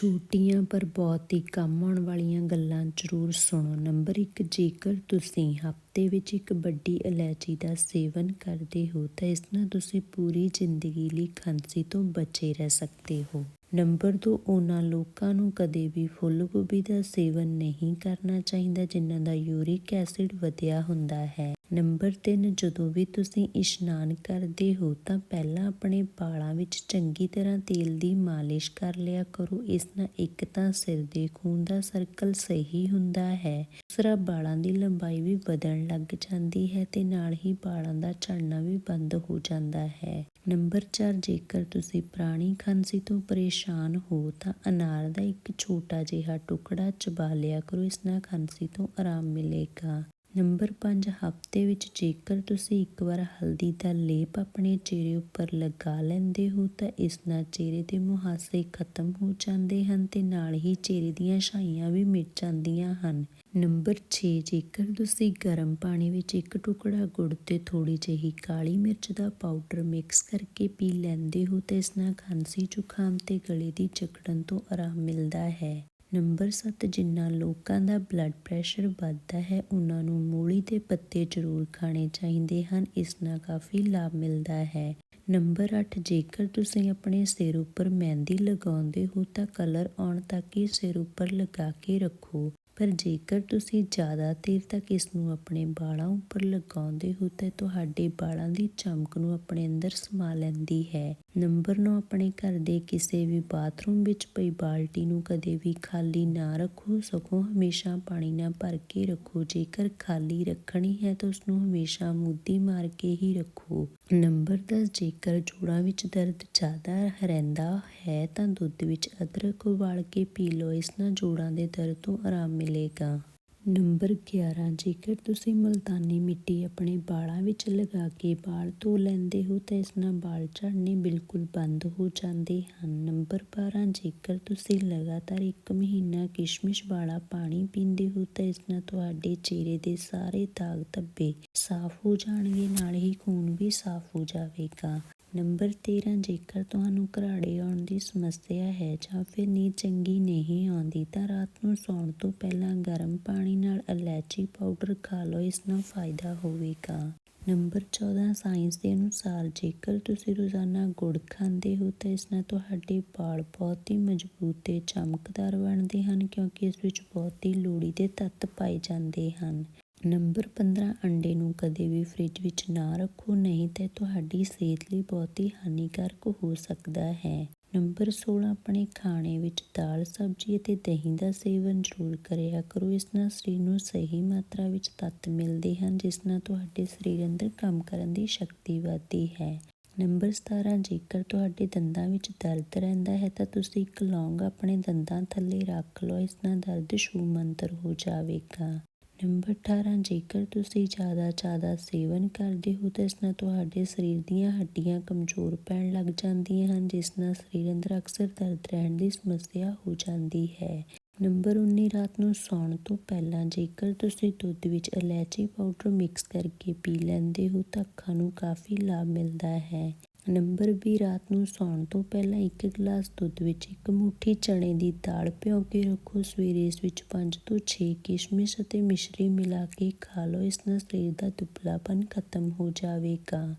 ਛੋਟੀਆਂ ਪਰ ਬਹੁਤ ਹੀ ਕੰਮ ਆਉਣ ਵਾਲੀਆਂ ਗੱਲਾਂ ਜ਼ਰੂਰ ਸੁਣੋ। ਨੰਬਰ 1 ਜੇਕਰ ਤੁਸੀਂ ਹਫ਼ਤੇ ਵਿੱਚ ਇੱਕ ਵੱਡੀ ਇਲਾਇਚੀ ਦਾ ਸੇਵਨ ਕਰਦੇ ਹੋ, ਤਾਂ ਇਸ ਨਾਲ ਤੁਸੀਂ ਪੂਰੀ ਜ਼ਿੰਦਗੀ ਲਈ ਖਾਂਸੀ ਤੋਂ ਬਚੇ ਰਹਿ ਸਕਦੇ ਹੋ। ਨੰਬਰ 2 ਉਹਨਾਂ ਲੋਕਾਂ ਨੂੰ ਕਦੇ ਵੀ ਫੁੱਲ ਗੋਭੀ ਦਾ ਸੇਵਨ ਨਹੀਂ ਕਰਨਾ ਚਾਹੀਦਾ, ਜਿਨ੍ਹਾਂ ਦਾ ਯੂਰਿਕ ਐਸਿਡ ਵਧਿਆ ਹੁੰਦਾ ਹੈ। ਨੰਬਰ 3 ਜਦੋਂ ਵੀ ਤੁਸੀਂ ਇਸ਼ਨਾਨ ਕਰਦੇ ਹੋ ਤਾਂ ਪਹਿਲਾਂ ਆਪਣੇ ਵਾਲਾਂ ਵਿੱਚ ਚੰਗੀ ਤਰ੍ਹਾਂ ਤੇਲ ਦੀ ਮਾਲਿਸ਼ ਕਰ ਲਿਆ ਕਰੋ। ਇਸ ਨਾਲ ਇੱਕ ਤਾਂ ਸਿਰ ਦੇ ਖੂਨ ਦਾ ਸਰਕਲ ਸਹੀ ਹੁੰਦਾ ਹੈ, ਦੂਸਰਾ ਵਾਲਾਂ ਦੀ ਲੰਬਾਈ ਵੀ ਵਧਣ ਲੱਗ ਜਾਂਦੀ ਹੈ ਤੇ ਨਾਲ ਹੀ ਵਾਲਾਂ ਦਾ ਝੜਨਾ ਵੀ ਬੰਦ ਹੋ ਜਾਂਦਾ ਹੈ। ਨੰਬਰ 4 ਜੇਕਰ ਤੁਸੀਂ ਪੁਰਾਣੀ ਖਾਂਸੀ ਤੋਂ ਪਰੇਸ਼ਾਨ ਹੋ ਤਾਂ ਅਨਾਰ ਦਾ ਇੱਕ ਛੋਟਾ ਜਿਹਾ ਟੁਕੜਾ ਚਬਾ ਲਿਆ ਕਰੋ। ਇਸ ਨਾਲ ਖਾਂਸੀ ਤੋਂ ਆਰਾਮ ਮਿਲੇਗਾ। ਨੰਬਰ 5 ਹਫ਼ਤੇ ਵਿੱਚ ਜੇਕਰ ਤੁਸੀਂ ਇੱਕ ਵਾਰ ਹਲਦੀ ਦਾ ਲੇਪ ਆਪਣੇ ਚਿਹਰੇ ਉੱਪਰ ਲਗਾ ਲੈਂਦੇ ਹੋ, ਤਾਂ ਇਸ ਨਾਲ ਚਿਹਰੇ ਦੇ ਮੁਹਾਸੇ ਖਤਮ ਹੋ ਜਾਂਦੇ ਹਨ ਤੇ ਨਾਲ ਹੀ ਚਿਹਰੇ ਦੀਆਂ ਛਾਈਆਂ ਵੀ ਮਿਟ ਜਾਂਦੀਆਂ ਹਨ। ਨੰਬਰ 6 ਜੇਕਰ ਤੁਸੀਂ ਗਰਮ ਪਾਣੀ ਵਿੱਚ ਇੱਕ ਟੁਕੜਾ ਗੁੜ ਤੇ ਥੋੜੀ ਜਿਹੀ ਕਾਲੀ ਮਿਰਚ ਦਾ ਪਾਊਡਰ ਮਿਕਸ ਕਰਕੇ ਪੀ ਲੈਂਦੇ ਹੋ, ਤਾਂ ਇਸ ਨਾਲ ਖਾਂਸੀ ਜ਼ੁਕਾਮ ਤੇ ਗਲੇ ਦੀ ਜਕੜਨ ਤੋਂ ਆਰਾਮ ਮਿਲਦਾ ਹੈ। ਨੰਬਰ 7 ਜਿਨ੍ਹਾਂ ਲੋਕਾਂ ਦਾ ਬਲੱਡ ਪ੍ਰੈਸ਼ਰ ਵੱਧਦਾ ਹੈ, ਉਹਨਾਂ ਨੂੰ ਮੂਲੀ ਦੇ ਪੱਤੇ ਜ਼ਰੂਰ ਖਾਣੇ ਚਾਹੀਦੇ ਹਨ, ਇਸ ਨਾਲ ਕਾਫੀ ਲਾਭ ਮਿਲਦਾ ਹੈ। ਨੰਬਰ 8 ਜੇਕਰ ਤੁਸੀਂ ਆਪਣੇ ਸਿਰ ਉੱਪਰ ਮਹਿੰਦੀ ਲਗਾਉਂਦੇ ਹੋ, ਤਾਂ ਕਲਰ ਆਉਣ ਤੱਕ ਹੀ ਸਿਰ ਉੱਪਰ ਲਗਾ ਕੇ ਰੱਖੋ। ਪਰ ਜੇਕਰ ਤੁਸੀਂ ਜ਼ਿਆਦਾ ਦੇਰ ਤੱਕ ਇਸ ਨੂੰ ਆਪਣੇ ਬਾਲਾਂ ਉੱਪਰ ਲਗਾਉਂਦੇ ਹੋ, ਤਾਂ ਤੁਹਾਡੇ ਬਾਲਾਂ ਦੀ ਚਮਕ ਨੂੰ ਆਪਣੇ ਅੰਦਰ ਸਮਾ ਲੈਂਦੀ ਹੈ। ਨੰਬਰ 9 ਆਪਣੇ ਘਰ ਦੇ ਕਿਸੇ ਵੀ ਬਾਥਰੂਮ ਵਿੱਚ ਪਈ ਬਾਲਟੀ ਨੂੰ ਕਦੇ ਵੀ ਖਾਲੀ ਨਾ ਰੱਖੋ, ਸਗੋਂ ਹਮੇਸ਼ਾ ਪਾਣੀ ਨਾਲ ਭਰ ਕੇ ਰੱਖੋ। ਜੇਕਰ ਖਾਲੀ ਰੱਖਣੀ ਹੈ ਤਾਂ ਉਸ ਨੂੰ ਹਮੇਸ਼ਾ ਮੁੱਦੀ ਮਾਰ ਕੇ ਹੀ ਰੱਖੋ। ਨੰਬਰ 10 ਜੇਕਰ ਜੋੜਾਂ ਵਿੱਚ ਦਰਦ ਜ਼ਿਆਦਾ ਰਹਿੰਦਾ ਹੈ ਤਾਂ ਦੁੱਧ ਵਿੱਚ ਅਦਰਕ ਉਬਾਲ ਕੇ ਪੀ ਲਓ। ਇਸ ਨਾਲ ਜੋੜਾਂ ਦੇ ਦਰਦ ਤੋਂ ਆਰਾਮ ਮਿਲੇਗਾ। ਨੰਬਰ 11 ਜੇਕਰ ਤੁਸੀਂ ਮਲਤਾਨੀ ਮਿੱਟੀ ਆਪਣੇ ਵਾਲਾਂ ਵਿੱਚ ਲਗਾ ਕੇ ਵਾਲ ਧੋ ਲੈਂਦੇ ਹੋ ਤਾਂ ਇਸ ਨਾਲ ਵਾਲ ਝੜਨੇ ਬਿਲਕੁਲ ਬੰਦ ਹੋ ਜਾਂਦੇ ਹਨ। ਨੰਬਰ 12 ਜੇਕਰ ਤੁਸੀਂ ਲਗਾਤਾਰ ਇੱਕ ਮਹੀਨਾ ਕਿਸ਼ਮਿਸ਼ ਵਾਲਾ ਪਾਣੀ ਪੀਂਦੇ ਹੋ ਤਾਂ ਇਸ ਨਾਲ ਤੁਹਾਡੇ ਚਿਹਰੇ ਦੇ ਸਾਰੇ ਦਾਗ ਧੱਬੇ ਸਾਫ਼ ਹੋ ਜਾਣਗੇ, ਨਾਲ ਹੀ ਖੂਨ ਵੀ ਸਾਫ਼ ਹੋ ਜਾਵੇਗਾ। ਨੰਬਰ 13 ਜੇਕਰ ਤੁਹਾਨੂੰ ਘਰਾੜੇ ਆਉਣ ਦੀ ਸਮੱਸਿਆ ਹੈ ਜਾਂ ਫਿਰ ਨੀਂਦ ਚੰਗੀ ਨਹੀਂ ਆਉਂਦੀ, ਤਾਂ ਰਾਤ ਨੂੰ ਸੌਣ ਤੋਂ ਪਹਿਲਾਂ ਗਰਮ ਪਾਣੀ ਨਾਲ ਇਲਾਇਚੀ ਪਾਊਡਰ ਖਾ ਲਓ, ਇਸ ਨਾਲ ਫਾਇਦਾ ਹੋਵੇਗਾ। ਨੰਬਰ 14 ਸਾਇੰਸ ਦੇ ਅਨੁਸਾਰ ਜੇਕਰ ਤੁਸੀਂ ਰੋਜ਼ਾਨਾ ਗੁੜ ਖਾਂਦੇ ਹੋ, ਤਾਂ ਇਸ ਨਾਲ ਤੁਹਾਡੇ ਵਾਲ ਬਹੁਤ ਹੀ ਮਜ਼ਬੂਤ ਤੇ ਚਮਕਦਾਰ ਬਣਦੇ ਹਨ, ਕਿਉਂਕਿ ਇਸ ਵਿੱਚ ਬਹੁਤ ਹੀ ਲੋੜੀਂਦੇ ਤੱਤ ਪਾਏ ਜਾਂਦੇ ਹਨ। ਨੰਬਰ 15 ਅੰਡੇ ਨੂੰ ਕਦੇ ਵੀ ਫ੍ਰਿਜ ਵਿੱਚ ਨਾ ਰੱਖੋ, ਨਹੀਂ ਤੇ ਤੁਹਾਡੀ ਸਿਹਤ ਲਈ ਬਹੁਤ ਹੀ ਹਾਨੀਕਾਰਕ ਹੋ ਸਕਦਾ ਹੈ। ਨੰਬਰ 16 ਆਪਣੇ ਖਾਣੇ ਵਿੱਚ ਦਾਲ, ਸਬਜ਼ੀ ਅਤੇ ਦਹੀਂ ਦਾ ਸੇਵਨ ਜ਼ਰੂਰ ਕਰਿਆ ਕਰੋ। ਇਸ ਨਾਲ ਸਰੀਰ ਨੂੰ ਸਹੀ ਮਾਤਰਾ ਵਿੱਚ ਤੱਤ ਮਿਲਦੇ ਹਨ, ਜਿਸ ਨਾਲ ਤੁਹਾਡੇ ਸਰੀਰ ਅੰਦਰ ਕੰਮ ਕਰਨ ਦੀ ਸ਼ਕਤੀ ਵਧਦੀ ਹੈ। ਨੰਬਰ 17 ਜੇਕਰ ਤੁਹਾਡੇ ਦੰਦਾਂ ਵਿੱਚ ਦਰਦ ਰਹਿੰਦਾ ਹੈ, ਤਾਂ ਤੁਸੀਂ ਇੱਕ ਲੌਂਗ ਆਪਣੇ ਦੰਦਾਂ ਥੱਲੇ ਰੱਖ ਲਓ। ਇਸ ਨਾਲ ਦਰਦ ਛੂ ਮੰਤਰ ਹੋ ਜਾਵੇਗਾ। ਨੰਬਰ 18 ਜੇਕਰ ਤੁਸੀਂ ਜ਼ਿਆਦਾ ਜ਼ਿਆਦਾ ਸੇਵਨ ਕਰਦੇ ਹੋ, ਤਾਂ ਇਸ ਨਾਲ ਤੁਹਾਡੇ ਸਰੀਰ ਦੀਆਂ ਹੱਡੀਆਂ ਕਮਜ਼ੋਰ ਪੈਣ ਲੱਗ ਜਾਂਦੀਆਂ ਹਨ, ਜਿਸ ਨਾਲ ਸਰੀਰ ਅੰਦਰ ਅਕਸਰ ਦਰਦ ਰਹਿਣ ਦੀ ਸਮੱਸਿਆ ਹੋ ਜਾਂਦੀ ਹੈ। ਨੰਬਰ 19 ਰਾਤ ਨੂੰ ਸੌਣ ਤੋਂ ਪਹਿਲਾਂ, ਜੇਕਰ ਤੁਸੀਂ ਦੁੱਧ ਵਿੱਚ ਇਲਾਇਚੀ ਪਾਊਡਰ ਮਿਕਸ ਕਰਕੇ ਪੀ ਲੈਂਦੇ ਹੋ, ਤਾਂ ਅੱਖਾਂ ਨੂੰ ਕਾਫੀ ਲਾਭ ਮਿਲਦਾ ਹੈ। ਨੰਬਰ 20 ਰਾਤ ਨੂੰ ਸੌਣ ਤੋਂ ਪਹਿਲਾਂ ਇੱਕ ਗਲਾਸ ਦੁੱਧ ਵਿੱਚ ਇੱਕ ਮੁਠੀ ਚਣੇ ਦੀ ਦਾਲ ਭਿਓ ਕੇ ਰੱਖੋ। ਸਵੇਰੇ ਇਸ ਵਿੱਚ 5 ਤੋਂ 6 ਕਿਸ਼ਮਿਸ਼ ਅਤੇ ਮਿਸ਼ਰੀ ਮਿਲਾ ਕੇ ਖਾ ਲਓ। ਇਸ ਨਾਲ ਸਰੀਰ ਦਾ ਦੁਬਲਾਪਨ ਖਤਮ ਹੋ ਜਾਵੇਗਾ।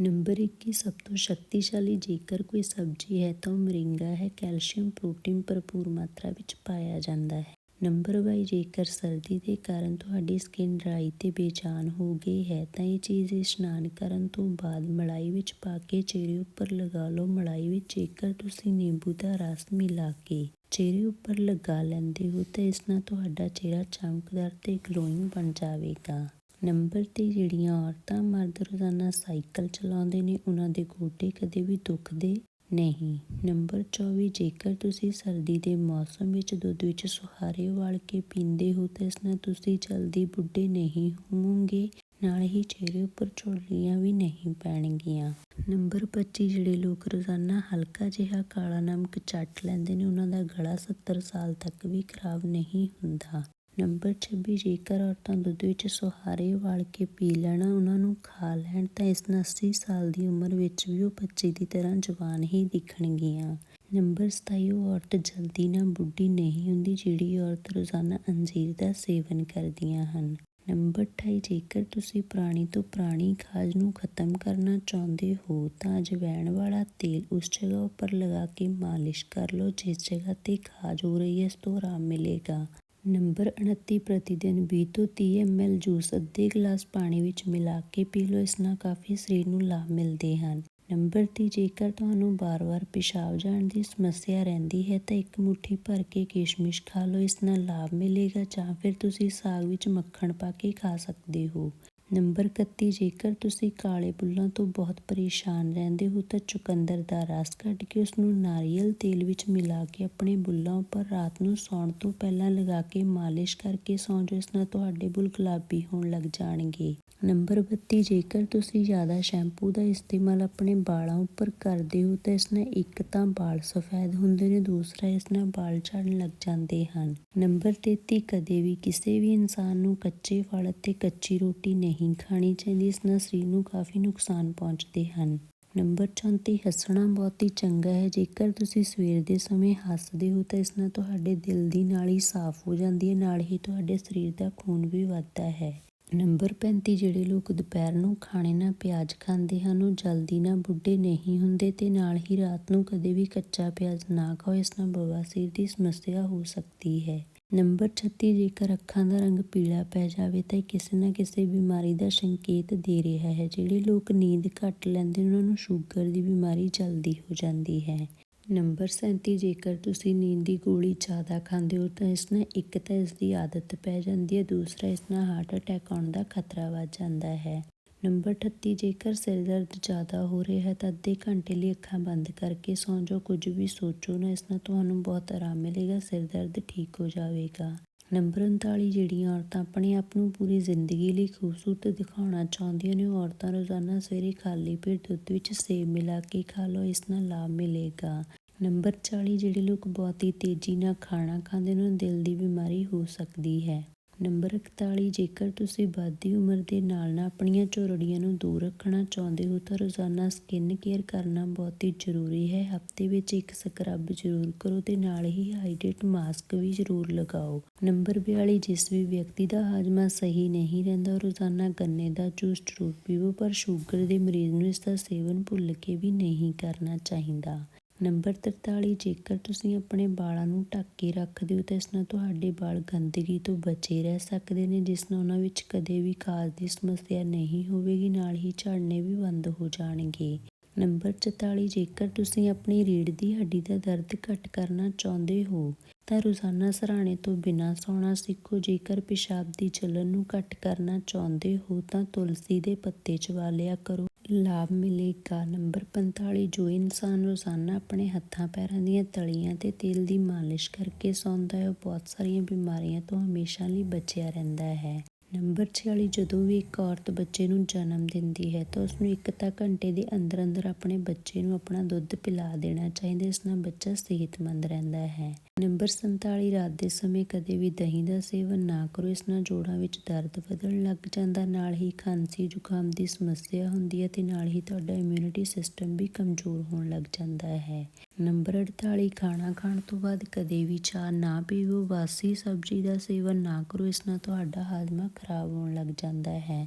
ਨੰਬਰ 21 ਸਭ ਤੋਂ ਸ਼ਕਤੀਸ਼ਾਲੀ, ਜੇਕਰ ਕੋਈ ਸਬਜ਼ੀ ਹੈ ਤਾਂ ਉਹ ਮਰਿੰਗਾ ਹੈ। ਕੈਲਸ਼ੀਅਮ ਪ੍ਰੋਟੀਨ ਭਰਪੂਰ ਮਾਤਰਾ ਵਿੱਚ ਪਾਇਆ ਜਾਂਦਾ ਹੈ। ਨੰਬਰ ਵਾਈ ਜੇਕਰ ਸਰਦੀ ਦੇ ਕਾਰਨ ਤੁਹਾਡੀ ਸਕਿਨ ਡਰਾਈ ਤੇ ਬੇਚੈਨ ਹੋ ਗਈ ਹੈ, ਤਾਂ ਇਹ ਚੀਜ਼ ਇਸ਼ਨਾਨ ਕਰਨ ਤੋਂ ਬਾਅਦ ਮਲਾਈ ਵਿੱਚ ਪਾ ਕੇ ਚਿਹਰੇ ਉੱਪਰ ਲਗਾ ਲਓ। ਮਲਾਈ ਵਿੱਚ ਜੇਕਰ ਤੁਸੀਂ ਨਿੰਬੂ ਦਾ ਰਸ ਮਿਲਾ ਕੇ ਚਿਹਰੇ ਉੱਪਰ ਲਗਾ ਲੈਂਦੇ ਹੋ, ਤਾਂ ਇਸ ਨਾਲ ਤੁਹਾਡਾ ਚਿਹਰਾ ਚਮਕਦਾਰ ਤੇ ਗਲੋਇੰਗ ਬਣ ਜਾਵੇਗਾ। ਨੰਬਰ 'ਤੇ ਜਿਹੜੀਆਂ ਔਰਤਾਂ ਮਰਦ ਰੋਜ਼ਾਨਾ ਸਾਈਕਲ ਚਲਾਉਂਦੇ ਨੇ, ਉਹਨਾਂ ਦੇ ਗੋਡੇ ਕਦੇ ਵੀ ਦੁਖਦੇ ਨਹੀਂ। ਨੰਬਰ 24 ਜੇਕਰ ਤੁਸੀਂ ਸਰਦੀ ਦੇ ਮੌਸਮ ਵਿੱਚ ਦੁੱਧ ਵਿੱਚ ਸੁਹਾਰੇ ਉਬਾਲ ਕੇ ਪੀਂਦੇ ਹੋ, ਤਾਂ ਇਸ ਨਾਲ ਤੁਸੀਂ ਜਲਦੀ ਬੁੱਢੇ ਨਹੀਂ ਹੋਵੋਗੇ। ਨਾਲ ਹੀ ਚਿਹਰੇ ਉੱਪਰ ਝੁਰੜੀਆਂ ਵੀ ਨਹੀਂ ਪੈਣਗੀਆਂ। ਨੰਬਰ 25 ਜਿਹੜੇ ਲੋਕ ਰੋਜ਼ਾਨਾ ਹਲਕਾ ਜਿਹਾ ਕਾਲਾ ਨਮਕ ਚੱਟ ਲੈਂਦੇ ਨੇ, ਉਹਨਾਂ ਦਾ ਗਲਾ 70 ਸਾਲ ਤੱਕ ਵੀ ਖਰਾਬ ਨਹੀਂ ਹੁੰਦਾ। ਨੰਬਰ 26 ਜੇਕਰ ਔਰਤਾਂ ਦੁੱਧ ਵਿੱਚ ਸੁਹਾਰੇ ਵਾਲ ਕੇ ਪੀ ਲੈਣਾ, ਉਹਨਾਂ ਨੂੰ ਖਾ ਲੈਣ, ਤਾਂ ਇਸ ਨਾਲ 80 ਸਾਲ ਦੀ ਉਮਰ ਵਿੱਚ ਵੀ ਉਹ 25 ਦੀ ਤਰ੍ਹਾਂ ਜਵਾਨ ਹੀ ਦਿਖਣਗੀਆਂ। ਨੰਬਰ 27 ਉਹ ਔਰਤ ਜਲਦੀ ਨਾ ਬੁੱਢੀ ਨਹੀਂ ਹੁੰਦੀ, ਜਿਹੜੀ ਔਰਤ ਰੋਜ਼ਾਨਾ ਅੰਜੀਰ ਦਾ ਸੇਵਨ ਕਰਦੀਆਂ ਹਨ। ਨੰਬਰ 28 ਜੇਕਰ ਤੁਸੀਂ ਪੁਰਾਣੀ ਤੋਂ ਪੁਰਾਣੀ ਖਾਜ ਨੂੰ ਖਤਮ ਕਰਨਾ ਚਾਹੁੰਦੇ ਹੋ, ਤਾਂ ਅਜਵਾਇਣ ਵਾਲਾ ਤੇਲ ਉਸ ਜਗ੍ਹਾ ਉੱਪਰ ਲਗਾ ਕੇ ਮਾਲਿਸ਼ ਕਰ ਲਓ, ਜਿਸ ਜਗ੍ਹਾ ਤੇ ਖਾਜ ਹੋ ਰਹੀ ਹੈ, ਇਸ ਤੋਂ ਆਰਾਮ ਮਿਲੇਗਾ। ਨੰਬਰ 29 ਪ੍ਰਤੀ ਦਿਨ 20 ਤੋਂ 30 ml ਜੂਸ ਅੱਧੇ ਗਲਾਸ ਪਾਣੀ ਵਿੱਚ ਮਿਲਾ ਕੇ ਪੀ ਲਓ, ਇਸ ਨਾਲ ਕਾਫੀ ਸਰੀਰ ਨੂੰ ਲਾਭ ਮਿਲਦੇ ਹਨ। ਨੰਬਰ 30 ਜੇਕਰ ਤੁਹਾਨੂੰ ਬਾਰ-ਬਾਰ ਪਿਸ਼ਾਬ ਜਾਣ ਦੀ ਸਮੱਸਿਆ ਰਹਿੰਦੀ ਹੈ ਤਾਂ ਇੱਕ ਮੁਠੀ ਭਰ ਕੇ ਕਿਸ਼ਮਿਸ਼ ਖਾ ਲਓ, ਇਸ ਨਾਲ ਲਾਭ ਮਿਲੇਗਾ ਜਾਂ ਫਿਰ ਤੁਸੀਂ ਸਾਗ ਵਿੱਚ ਮੱਖਣ ਪਾ ਕੇ ਖਾ ਸਕਦੇ ਹੋ। ਨੰਬਰ 31 ਜੇਕਰ ਤੁਸੀਂ ਕਾਲੇ ਬੁੱਲਾਂ ਤੋਂ ਬਹੁਤ ਪਰੇਸ਼ਾਨ ਰਹਿੰਦੇ ਹੋ ਤਾਂ ਚੁਕੰਦਰ ਦਾ ਰਸ ਕੱਢ ਕੇ ਉਸ ਨੂੰ ਨਾਰੀਅਲ ਤੇਲ ਵਿੱਚ ਮਿਲਾ ਕੇ ਆਪਣੇ ਬੁੱਲਾਂ ਉੱਪਰ ਰਾਤ ਨੂੰ ਸੌਣ ਤੋਂ ਪਹਿਲਾਂ ਲਗਾ ਕੇ ਮਾਲਿਸ਼ ਕਰਕੇ ਸੌਂ ਜਾਓ ਇਸ ਨਾਲ ਤੁਹਾਡੇ ਬੁੱਲ ਗੁਲਾਬੀ ਹੋਣ ਲੱਗ ਜਾਣਗੇ। ਨੰਬਰ 32 ਜੇਕਰ ਤੁਸੀਂ ਜ਼ਿਆਦਾ ਸ਼ੈਂਪੂ ਦਾ ਇਸਤੇਮਾਲ ਆਪਣੇ ਵਾਲਾਂ ਉੱਪਰ ਕਰਦੇ ਹੋ ਤਾਂ ਇਸ ਨਾਲ ਇੱਕ ਤਾਂ ਵਾਲ ਸਫੈਦ ਹੁੰਦੇ ਨੇ, ਦੂਸਰਾ ਇਸ ਨਾਲ ਵਾਲ ਝੜਨ ਲੱਗ ਜਾਂਦੇ ਹਨ। ਨੰਬਰ 33 ਕਦੇ ਵੀ ਕਿਸੇ ਵੀ ਇਨਸਾਨ ਨੂੰ ਕੱਚੇ ਫਲ ਅਤੇ ਕੱਚੀ ਰੋਟੀ ਨਹੀਂ ਖਾਣੀ ਚਾਹੀਦੀ, ਇਸ ਨਾਲ ਸਰੀਰ ਨੂੰ ਕਾਫੀ ਨੁਕਸਾਨ ਪਹੁੰਚਦੇ ਹਨ। ਨੰਬਰ 34 ਹੱਸਣਾ ਬਹੁਤ ਹੀ ਚੰਗਾ ਹੈ। ਜੇਕਰ ਤੁਸੀਂ ਸਵੇਰ ਦੇ ਸਮੇਂ ਹੱਸਦੇ ਹੋ, ਤਾਂ ਇਸ ਨਾਲ ਤੁਹਾਡੇ ਦਿਲ ਦੀ ਨਾਲੀ ਸਾਫ਼ ਹੋ ਜਾਂਦੀ ਹੈ, ਨਾਲ ਹੀ ਤੁਹਾਡੇ ਸਰੀਰ ਦਾ ਖੂਨ ਵੀ ਵੱਧਦਾ ਹੈ। ਨੰਬਰ 35 ਜਿਹੜੇ ਲੋਕ ਦੁਪਹਿਰ ਨੂੰ ਖਾਣੇ ਨਾਲ ਪਿਆਜ਼ ਖਾਂਦੇ ਹਨ, ਉਹ ਜਲਦੀ ਨਾਲ ਬੁੱਢੇ ਨਹੀਂ ਹੁੰਦੇ ਤੇ ਨਾਲ ਹੀ ਰਾਤ ਨੂੰ ਕਦੇ ਵੀ ਕੱਚਾ ਪਿਆਜ਼ ਨਾ ਖਾਓ, ਇਸ ਨਾਲ ਬਵਾਸੀਰ ਦੀ ਸਮੱਸਿਆ ਹੋ ਸਕਦੀ ਹੈ। ਨੰਬਰ 36 ਜੇਕਰ ਅੱਖਾਂ ਦਾ ਰੰਗ ਪੀਲਾ ਪੈ ਜਾਵੇ ਤਾਂ ਇਹ ਕਿਸੇ ਨਾ ਕਿਸੇ ਬਿਮਾਰੀ ਦਾ ਸੰਕੇਤ ਦੇ ਰਿਹਾ ਹੈ। ਜਿਹੜੇ ਲੋਕ ਨੀਂਦ ਘੱਟ ਲੈਂਦੇ ਉਹਨਾਂ ਨੂੰ ਸ਼ੂਗਰ ਦੀ ਬਿਮਾਰੀ ਜਲਦੀ ਹੋ ਜਾਂਦੀ ਹੈ। ਨੰਬਰ 37 ਜੇਕਰ ਤੁਸੀਂ ਨੀਂਦ ਦੀ ਗੋਲੀ ਜ਼ਿਆਦਾ ਖਾਂਦੇ ਹੋ ਤਾਂ ਇਸ ਨਾਲ ਇੱਕ ਤਾਂ ਇਸ ਦੀ ਆਦਤ ਪੈ ਜਾਂਦੀ ਹੈ, ਦੂਸਰਾ ਇਸ ਨਾਲ ਹਾਰਟ ਅਟੈਕ ਆਉਣ ਦਾ ਖਤਰਾ ਵੱਧ ਜਾਂਦਾ ਹੈ। ਨੰਬਰ 38 ਜੇਕਰ ਸਿਰ ਦਰਦ ਜ਼ਿਆਦਾ ਹੋ ਰਿਹਾ ਹੈ ਤਾਂ ਅੱਧੇ ਘੰਟੇ ਲਈ ਅੱਖਾਂ ਬੰਦ ਕਰਕੇ ਸੌਂ ਜਾਓ। ਕੁਝ ਵੀ ਸੋਚੋ ਨਾ, ਇਸ ਨਾਲ ਤੁਹਾਨੂੰ ਬਹੁਤ ਆਰਾਮ ਮਿਲੇਗਾ, ਸਿਰ ਦਰਦ ਠੀਕ ਹੋ ਜਾਵੇਗਾ। ਨੰਬਰ 39 ਜਿਹੜੀਆਂ ਔਰਤਾਂ ਆਪਣੇ ਆਪ ਨੂੰ ਪੂਰੀ ਜ਼ਿੰਦਗੀ ਲਈ ਖੂਬਸੂਰਤ ਦਿਖਾਉਣਾ ਚਾਹੁੰਦੀਆਂ ਨੇ, ਉਹ ਔਰਤਾਂ ਰੋਜ਼ਾਨਾ ਸਵੇਰੇ ਖਾਲੀ ਪੇਟ ਦੁੱਧ ਵਿੱਚ ਸੇਬ ਮਿਲਾ ਕੇ ਖਾ ਲਓ, ਇਸ ਨਾਲ ਲਾਭ ਮਿਲੇਗਾ। ਨੰਬਰ 40 ਜਿਹੜੇ ਲੋਕ ਬਹੁਤ ਹੀ ਤੇਜ਼ੀ ਨਾਲ ਖਾਣਾ ਖਾਂਦੇ ਨੇ, ਉਹਨਾਂ ਨੂੰ ਦਿਲ ਦੀ ਬਿਮਾਰੀ ਹੋ ਸਕਦੀ ਹੈ। ਨੰਬਰ 41 ਜੇਕਰ ਤੁਸੀਂ ਵੱਧਦੀ ਉਮਰ ਦੇ ਨਾਲ ਨਾਲ ਆਪਣੀਆਂ ਝੋਰੜੀਆਂ ਨੂੰ ਦੂਰ ਰੱਖਣਾ ਚਾਹੁੰਦੇ ਹੋ, ਤਾਂ ਰੋਜ਼ਾਨਾ ਸਕਿਨ ਕੇਅਰ ਕਰਨਾ ਬਹੁਤ ਹੀ ਜ਼ਰੂਰੀ ਹੈ। ਹਫ਼ਤੇ ਵਿੱਚ ਇੱਕ ਸਕਰਬ ਜ਼ਰੂਰ ਕਰੋ ਤੇ ਨਾਲ ਹੀ ਹਾਈਡਰੇਟ ਮਾਸਕ ਵੀ ਜ਼ਰੂਰ ਲਗਾਓ। ਨੰਬਰ 42 ਜਿਸ ਵੀ ਵਿਅਕਤੀ ਦਾ ਹਾਜ਼ਮਾ ਸਹੀ ਨਹੀਂ ਰਹਿੰਦਾ, ਰੋਜ਼ਾਨਾ ਗੰਨੇ ਦਾ ਜੂਸ ਜ਼ਰੂਰ ਪੀਵੋ, ਪਰ ਸ਼ੂਗਰ ਦੇ ਮਰੀਜ਼ ਨੂੰ ਇਸ ਦਾ ਸੇਵਨ ਭੁੱਲ ਕੇ ਵੀ ਨਹੀਂ ਕਰਨਾ ਚਾਹੀਦਾ। ਨੰਬਰ 43 ਜੇਕਰ ਤੁਸੀਂ ਆਪਣੇ ਵਾਲਾਂ ਨੂੰ ਢੱਕ ਕੇ ਰੱਖਦੇ ਹੋ ਤਾਂ ਇਸ ਨਾਲ ਤੁਹਾਡੇ ਵਾਲ ਗੰਦਗੀ ਤੋਂ ਬਚੇ ਰਹਿ ਸਕਦੇ ਨੇ, ਜਿਸ ਨਾਲ ਉਹਨਾਂ ਵਿੱਚ ਕਦੇ ਵੀ ਖਾਜ ਦੀ ਸਮੱਸਿਆ ਨਹੀਂ ਹੋਵੇਗੀ, ਨਾਲ ਹੀ ਝੜਨੇ ਵੀ ਬੰਦ ਹੋ ਜਾਣਗੇ। ਨੰਬਰ 44 ਜੇਕਰ ਤੁਸੀਂ ਆਪਣੀ ਰੀੜ੍ਹ ਦੀ ਹੱਡੀ ਦਾ ਦਰਦ ਘੱਟ ਕਰਨਾ ਚਾਹੁੰਦੇ ਹੋ, ਤਾਂ ਰੋਜ਼ਾਨਾ ਸਰਾਣੇ ਤੋਂ ਬਿਨਾਂ ਸੌਣਾ ਸਿੱਖੋ। ਜੇਕਰ ਪਿਸ਼ਾਬ ਦੀ ਜਲਨ ਨੂੰ ਘੱਟ ਕਰਨਾ ਚਾਹੁੰਦੇ ਹੋ, ਤਾਂ ਤੁਲਸੀ ਦੇ ਪੱਤੇ ਚਬਾ ਲਿਆ ਕਰੋ। ਲਾਭ ਮਿਲੇਗਾ ਨੰਬਰ 45 ਜੋ ਇਨਸਾਨ ਰੋਜ਼ਾਨਾ ਆਪਣੇ ਹੱਥਾਂ, ਪੈਰਾਂ ਦੀਆਂ ਤਲੀਆਂ ਤੇ ਤੇਲ ਦੀ ਮਾਲਿਸ਼ ਕਰਕੇ ਸੌਂਦਾ ਹੈ, ਉਹ ਬਹੁਤ ਸਾਰੀਆਂ ਬਿਮਾਰੀਆਂ ਤੋਂ ਹਮੇਸ਼ਾ ਲਈ ਬਚਿਆ ਰਹਿੰਦਾ ਹੈ। ਨੰਬਰ 46 ਜਦੋਂ ਵੀ ਇੱਕ ਔਰਤ ਬੱਚੇ ਨੂੰ ਜਨਮ ਦਿੰਦੀ ਹੈ ਤਾਂ ਉਸ ਨੂੰ ਇੱਕ ਤਾਂ ਘੰਟੇ ਦੇ ਅੰਦਰ ਅੰਦਰ ਆਪਣੇ ਬੱਚੇ ਨੂੰ ਆਪਣਾ ਦੁੱਧ ਪਿਲਾ ਦੇਣਾ ਚਾਹੀਦਾ ਇਸ ਨਾਲ ਬੱਚਾ ਸਿਹਤਮੰਦ ਰਹਿੰਦਾ ਹੈ। ਨੰਬਰ 47 ਰਾਤ ਦੇ ਸਮੇਂ ਕਦੇ ਵੀ ਦਹੀਂ ਦਾ ਸੇਵਨ ਨਾ ਕਰੋ, ਇਸ ਨਾਲ ਜੋੜਾਂ ਵਿੱਚ ਦਰਦ ਵਧਣ ਲੱਗ ਜਾਂਦਾ, ਨਾਲ ਹੀ ਖਾਂਸੀ ਜ਼ੁਕਾਮ ਦੀ ਸਮੱਸਿਆ ਹੁੰਦੀ ਹੈ ਤੇ ਨਾਲ ਹੀ ਤੁਹਾਡਾ ਇਮਿਊਨਿਟੀ ਸਿਸਟਮ ਵੀ ਕਮਜ਼ੋਰ ਹੋਣ ਲੱਗ ਜਾਂਦਾ ਹੈ। ਨੰਬਰ 48 ਖਾਣਾ ਖਾਣ ਤੋਂ ਬਾਅਦ ਕਦੇ ਵੀ ਚਾਹ ਨਾ ਪੀਵੋ। ਬਾਸੀ ਸਬਜ਼ੀ ਦਾ ਸੇਵਨ ਨਾ ਕਰੋ, ਇਸ ਨਾਲ ਤੁਹਾਡਾ ਹਾਜ਼ਮਾ ਖਰਾਬ ਹੋਣ ਲੱਗ ਜਾਂਦਾ ਹੈ।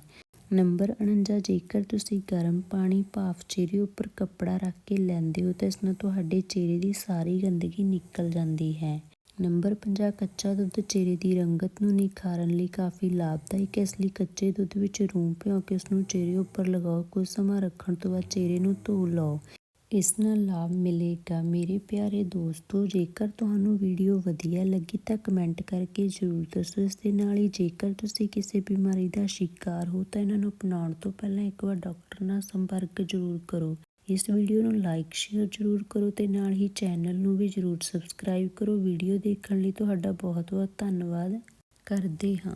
ਨੰਬਰ 49 ਜੇਕਰ ਤੁਸੀਂ ਗਰਮ ਪਾਣੀ, ਭਾਫ ਚਿਹਰੇ ਉੱਪਰ ਕੱਪੜਾ ਰੱਖ ਕੇ ਲੈਂਦੇ ਹੋ, ਤਾਂ ਇਸ ਨਾਲ ਤੁਹਾਡੇ ਚਿਹਰੇ ਦੀ ਸਾਰੀ ਗੰਦਗੀ ਨਿਕਲ ਜਾਂਦੀ ਹੈ। ਨੰਬਰ 50 ਕੱਚਾ ਦੁੱਧ ਚਿਹਰੇ ਦੀ ਰੰਗਤ ਨੂੰ ਨਿਖਾਰਨ ਲਈ ਕਾਫੀ ਲਾਭਦਾਇਕ ਹੈ। ਇਸ ਲਈ ਕੱਚੇ ਦੁੱਧ ਵਿੱਚ ਰੂੰ ਭਿਓ ਕੇ ਉਸ ਨੂੰ ਚਿਹਰੇ ਉੱਪਰ ਲਗਾਓ। ਕੁਝ ਸਮਾਂ ਰੱਖਣ ਤੋਂ ਬਾਅਦ ਚਿਹਰੇ ਨੂੰ ਧੋ ਲਓ। ਇਸ ਨਾਲ ਲਾਭ ਮਿਲੇਗਾ। ਮੇਰੇ ਪਿਆਰੇ ਦੋਸਤੋ, ਜੇਕਰ ਤੁਹਾਨੂੰ ਵੀਡੀਓ ਵਧੀਆ ਲੱਗੀ ਤਾਂ ਕਮੈਂਟ ਕਰਕੇ ਜ਼ਰੂਰ ਦੱਸੋ। ਇਸ ਦੇ ਨਾਲ ਹੀ ਜੇਕਰ ਤੁਸੀਂ ਕਿਸੇ ਬਿਮਾਰੀ ਦਾ ਸ਼ਿਕਾਰ ਹੋ ਤਾਂ ਇਹਨਾਂ ਨੂੰ ਅਪਣਾਉਣ ਤੋਂ ਪਹਿਲਾਂ ਇੱਕ ਵਾਰ ਡਾਕਟਰ ਨਾਲ ਸੰਪਰਕ ਜ਼ਰੂਰ ਕਰੋ। ਇਸ ਵੀਡੀਓ ਨੂੰ ਲਾਈਕ, ਸ਼ੇਅਰ ਜ਼ਰੂਰ ਕਰੋ ਤੇ ਨਾਲ ਹੀ ਚੈਨਲ ਨੂੰ ਵੀ ਜ਼ਰੂਰ ਸਬਸਕ੍ਰਾਈਬ ਕਰੋ। ਵੀਡੀਓ ਦੇਖਣ ਲਈ ਤੁਹਾਡਾ ਬਹੁਤ ਬਹੁਤ ਧੰਨਵਾਦ। ਕਰਦੇ ਹਾਂ।